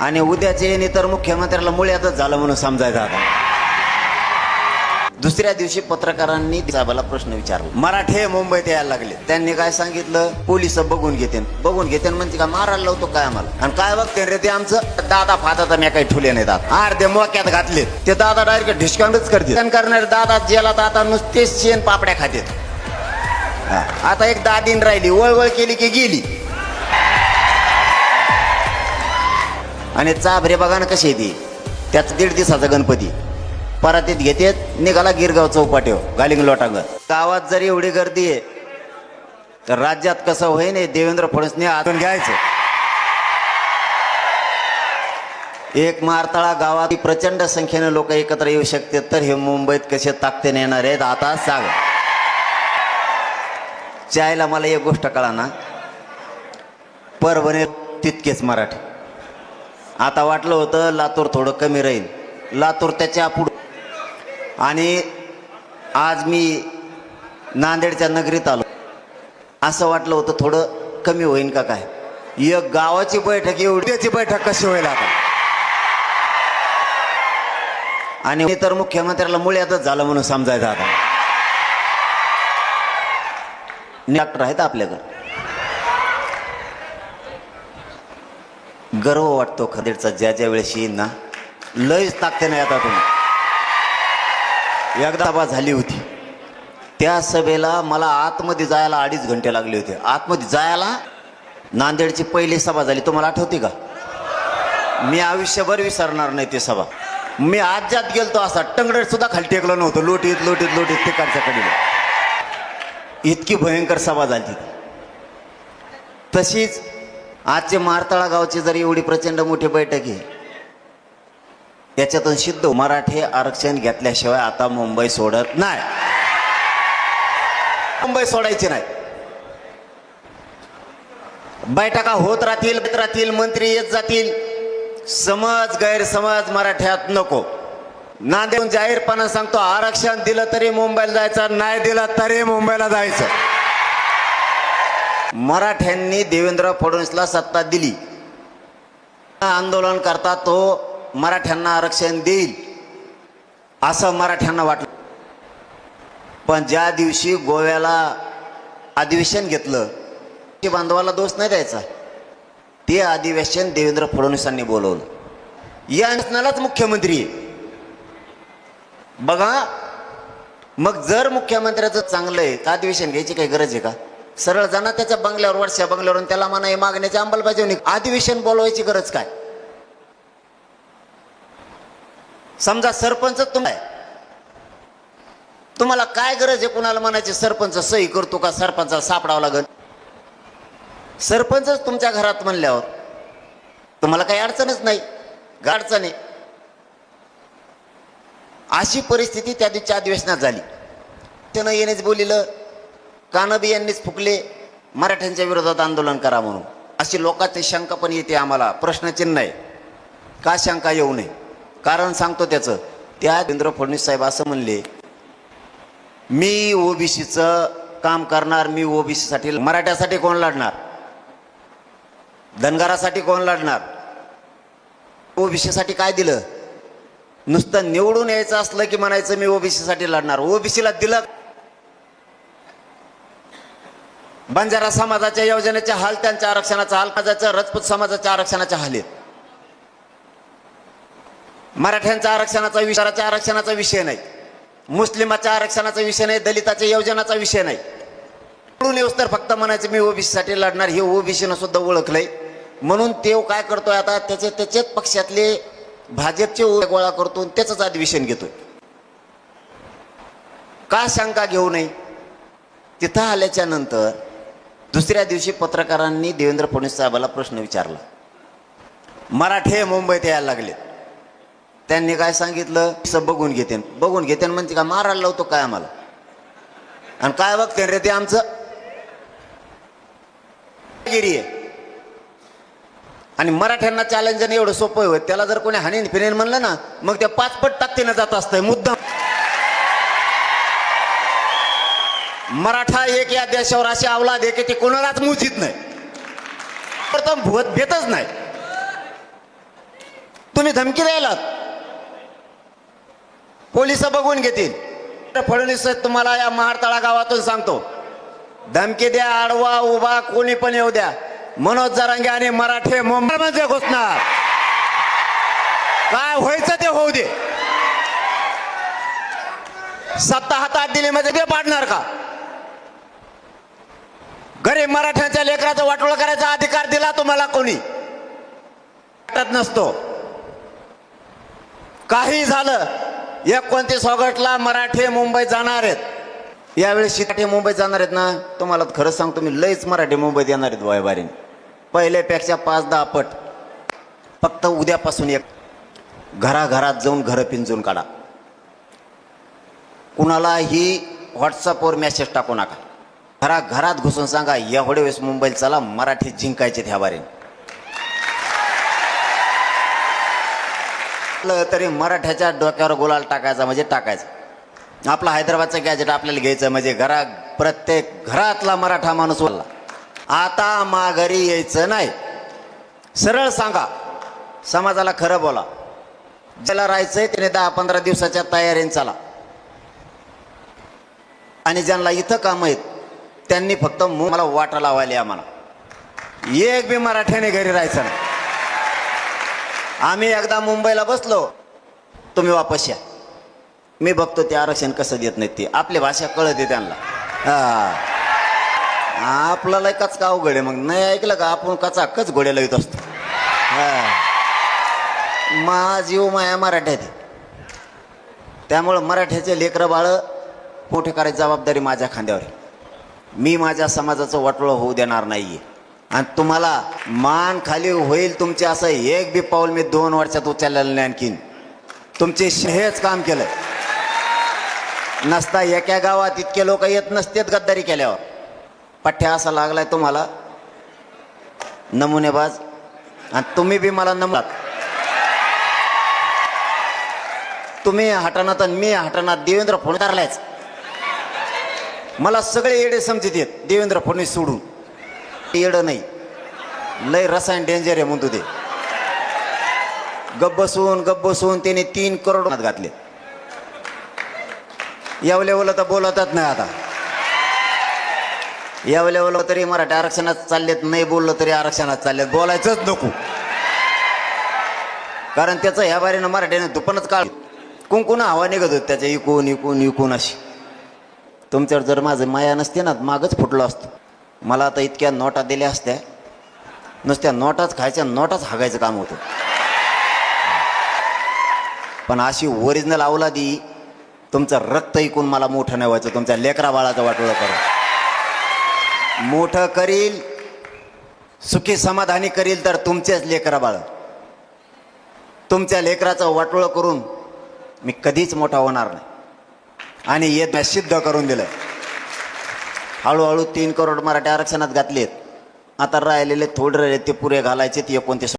आणि उद्याचे येणे तर मुख्यमंत्र्याला मुळ्यातच झालं म्हणून समजायचं आता. दुसऱ्या दिवशी पत्रकारांनी साहेबाला प्रश्न विचारला. मराठे मुंबईत यायला लागले. त्यांनी काय सांगितलं? पोलीस बघून घेते बघून घेते म्हणजे का मारायला लावतो काय आम्हाला? आणि काय बघते रे ते आमचं? दादा फादा तर मी काही ठुले नाही दादा. अर्धे मोक्यात घातले. ते दादा डायरेक्ट डिस्काउंटच करते. करणारे दादा जेला दादा नुसतेच शेण पापड्या खातेत. हा. आता एक दादीन राहिली वळवळ केली की गेली. आणि चाभरे बघा ना कशी ती त्याचं दीड दिवसाचा गणपती. परातीत घेतेत निघाला गिरगाव चौपाट्यो गालिंग लोटांग गावात जर एवढी गर्दी आहे तर राज्यात कसं होईन हे देवेंद्र फडणवीसने आतून घ्यायचं. एक मारताळा गावात प्रचंड संख्येने लोक एकत्र येऊ शकते तर हे मुंबईत कसे ताकते येणार आहेत आता सांग. चायला मला एक गोष्ट कळा ना. परभणी तितकेच मराठी. आता वाटलं होतं लातूर थोडं कमी राहील. लातूर त्याच्या पुढं. आणि आज मी नांदेडच्या नगरीत आलो. असं वाटलं होतं थोडं कमी होईन का काय? एक गावाची बैठक एवढ्याची बैठक कशी होईल आता? आणि तर मुख्यमंत्र्याला मुळ्यातच झालं म्हणून समजायचं आता. डॉक्टर आहेत आपल्याकडे. गर्व वाटतो खदेडचा ज्या ज्या वेळेस येईल ना लयच ताकते नाही आता तुम्ही. एकदा सभा झाली होती. त्या सभेला मला आतमध्ये जायला अडीच घंटे लागले होते. आतमध्ये जायला नांदेडची पहिली सभा झाली. तुम्हाला आठवते का? मी आयुष्यभर विसरणार नाही ती सभा. मी आज्यात गेलतो असा. टंगडट सुद्धा खाली टेकलो नव्हतं. लोटीत लोटीत लोटीत तिकडच्या कडीला. इतकी भयंकर सभा झाली ती. तशीच आजचे मारताळा गावची जरी एवढी प्रचंड मोठी बैठक आहे त्याच्यातून सिद्ध मराठी आरक्षण घेतल्याशिवाय आता मुंबई सोडत नाही. मुंबई सोडायची नाही. बैठका होत राहतील राहतील मंत्री येत जातील. समज गैरसमज मराठ्यात नको. नांदेड जाहीरपणा सांगतो आरक्षण दिलं तरी मुंबईला जायचं नाही दिलं तरी मुंबईला जायचं. मराठ्यांनी देवेंद्र फडणवीसला सत्ता दिली. आंदोलन करता तो मराठ्यांना आरक्षण देईल असं मराठ्यांना वाटलं. पण ज्या दिवशी गोव्याला अधिवेशन घेतलं ते बांधवाला दोष नाही द्यायचा. ते अधिवेशन देवेंद्र फडणवीसांनी बोलवलं. या शासनालाच मुख्यमंत्री आहे. बघा मग जर मुख्यमंत्र्याचं चांगलं आहे तर अधिवेशन घ्यायची काही गरज आहे का? सरळ जाणार त्याच्या बंगल्यावर वर्षा बंगल्यावरून त्याला म्हणा हे मागण्याची अंमलबजावणी अधिवेशन बोलवायची गरज काय? समजा सरपंच तुम्ही आहे. तुम्हाला काय गरज आहे कुणाला म्हणायची? सरपंच सही करतो का? सरपंचा सापडावं लागल. सरपंचच तुमच्या घरात म्हणल्यावर तुम्हाला काही अडचणच नाही. अडचण आहे? अशी परिस्थिती त्या दिवशी अधिवेशनात झाली. त्यानं येणेच बोलिलं. कानबी यांनीच फुकले मराठ्यांच्या विरोधात आंदोलन करा म्हणून. अशी लोकांची शंका पण येते आम्हाला. प्रश्नचिन्ह आहे. का शंका येऊ नये? कारण सांगतो त्याचं. त्या देवेंद्र फडणवीस साहेब असं म्हणले मी ओबीसीचं काम करणार मी ओबीसीसाठी मराठ्यासाठी कोण लढणार? धनगरासाठी कोण लढणार? ओबीसीसाठी काय दिलं? नुसतं निवडून यायचं असलं की म्हणायचं मी ओबीसीसाठी लढणार. ओबीसीला दिलं बंजारा समाजाच्या योजनेचे हाल त्यांच्या आरक्षणाचा हाल माझ्याचं राजपूत समाजाच्या आरक्षणाच्या हाल आहेत. मराठ्यांच्या आरक्षणाचा विचाराच्या आरक्षणाचा विषय नाही. मुस्लिमाच्या आरक्षणाचा विषय नाही दलिताच्या योजनाचा विषय नाही. म्हणून येऊस तर फक्त म्हणायचं मी ओबीसीसाठी लढणार हे ओबीसीनं सुद्धा ओळखलंय. म्हणून ते काय करतोय आता त्याचे त्याच्याच पक्षातले भाजपचे गोळा करतो त्याचंच अधिवेशन घेतोय. का शंका घेऊ नये? तिथं आल्याच्यानंतर दुसऱ्या दिवशी पत्रकारांनी देवेंद्र फडणवीस साहेबाला प्रश्न विचारला. मराठे मुंबईत यायला लागले त्यांनी काय सांगितलं? असं बघून घेते बघून घेते म्हणते का मारायला लावतो काय आम्हाला? आणि काय बघते रे ते आमचं? गिरी आहे. आणि मराठ्यांना चॅलेंज एवढं सोपं होत त्याला जर कोणी हाणीन फिरेन म्हणलं ना मग त्या पाचपट ताकदीनं जात असतंय. मुद्दा मराठा एक या देशावर अशी अवलाद आहे की ते कोणालाच मुजित नाही. प्रथम भूत भेटच नाही. तुम्ही धमकी द्यायला पोलीस बघून घेतील. तर फडणवीस तुम्हाला या महाडतळा गावातून सांगतो. धमकी द्या आडवा उभा कोणी पण येऊ द्या. मनोज जरांगे आणि मराठे मुंबईमध्ये घुसणार. काय व्हायचं ते होऊ दे. सत्ता हातात दिली म्हणजे ते पाडणार का? गरीब मराठ्यांच्या लेकराचं वाटोळ करायचा अधिकार दिला तुम्हाला कोणी? वाटत नसतो. काही झालं एकोणतीस ऑगस्टला मराठे मुंबईत जाणार आहेत. यावेळी शिकाठे मुंबईत जाणार आहेत ना? तुम्हाला खरं सांगतो मी लईच मराठी मुंबईत येणार आहेत वयबारीने. पहिल्यापेक्षा पाच दहा पट. फक्त उद्यापासून एक. घराघरात जाऊन घरं पिंजून काढा. कुणालाही व्हॉट्सअपवर मेसेज टाकू नका. घरा घरात घुसून सांगा एवढे वेळेस मुंबईला चला मराठी जिंकायचे ह्या बारीने. तरी मराठ्याच्या डोक्यावर गुलाल टाकायचा म्हणजे टाकायचा. आपला हैदराबादचं गॅजेट आपल्याला घ्यायचं म्हणजे घरा प्रत्येक घरातला मराठा माणूस बोलला. आता माघारी यायचं नाही. सरळ सांगा. समाजाला खरं बोला. ज्याला राहायचंय त्याने दहा पंधरा दिवसाच्या तयारीने चला. आणि ज्यांना इथं काम आहेत त्यांनी फक्त मु- मला वाटा लावायली आम्हाला एक बी मराठ्याने घरी राहायचं नाही. आम्ही एकदा मुंबईला बसलो तुम्ही वापस या. मी बघतो ते आरक्षण कसं देत नाही ते. आपली भाषा कळते त्यांना. हा. आपल्याला एकच का अवघड आहे मग. नाही ऐकलं का? आपण कचा कच घोड्याला येत असतो. हा. जीव माया मराठ्यात आहे. त्यामुळं मराठ्याचे लेकरं बाळ मोठे करायची जबाबदारी माझ्या खांद्यावर आहे. मी माझ्या समाजाचं वाटोळं होऊ देणार नाही आणि तुम्हाला मान खाली होईल तुमचे असं एक बी पाऊल मी दोन वर्षात उचललेलं नाही आणखीन. तुमचे हेच काम केलं नसता एका गावात इतके लोक येत नसतेत गद्दारी केल्यावर. पठ्ठ्या असा लागलाय तुम्हाला. नमुनेबाज. आणि तुम्ही बी मला नमलात तुम्ही हटणात आणि मी हटणात देवेंद्र फडणवीस मला सगळे येडे समजत येत. देवेंद्र फडणवीस सोडून. येडं नाही. लय रसायन डेंजर आहे म्हणतो ते. गब्बसून बसून बसून त्याने तीन करोड घातले. याव लेवलं तर बोलतच नाही आता. याव लेवलं तरी मराठी आरक्षणात चाललेत नाही बोललं तरी आरक्षणात चाललेत. बोलायचंच नको. कारण त्याचं ह्या बारीनं मराठीने दुपणच काळ कुंकुना हवा निघत होत त्याच्या इकून इकून इकून अशी. तुमच्यावर जर माझं माया नसते ना मागच फुटलो असतो. मला आता इतक्या नोटा दिल्या असत्या. नुसत्या नोटाच खायच्या नोटाच हागायचं काम होतं. पण अशी ओरिजिनल अवलादी तुमचं रक्त ऐकून मला मोठं नाही व्हायचं तुमच्या लेकरा बाळाचं वाटोळं करून मोठं करील सुखी समाधानी करील तर तुमचेच लेकरा बाळ. तुमच्या लेकराचं वाटोळं करून मी कधीच मोठा होणार नाही. आणि येत सिद्ध करून दिलं. हळूहळू तीन करोड मराठी आरक्षणात घातलेत. आता राहिलेले थोडे राहिले ते पुरे घालायचे ते एकोणतीस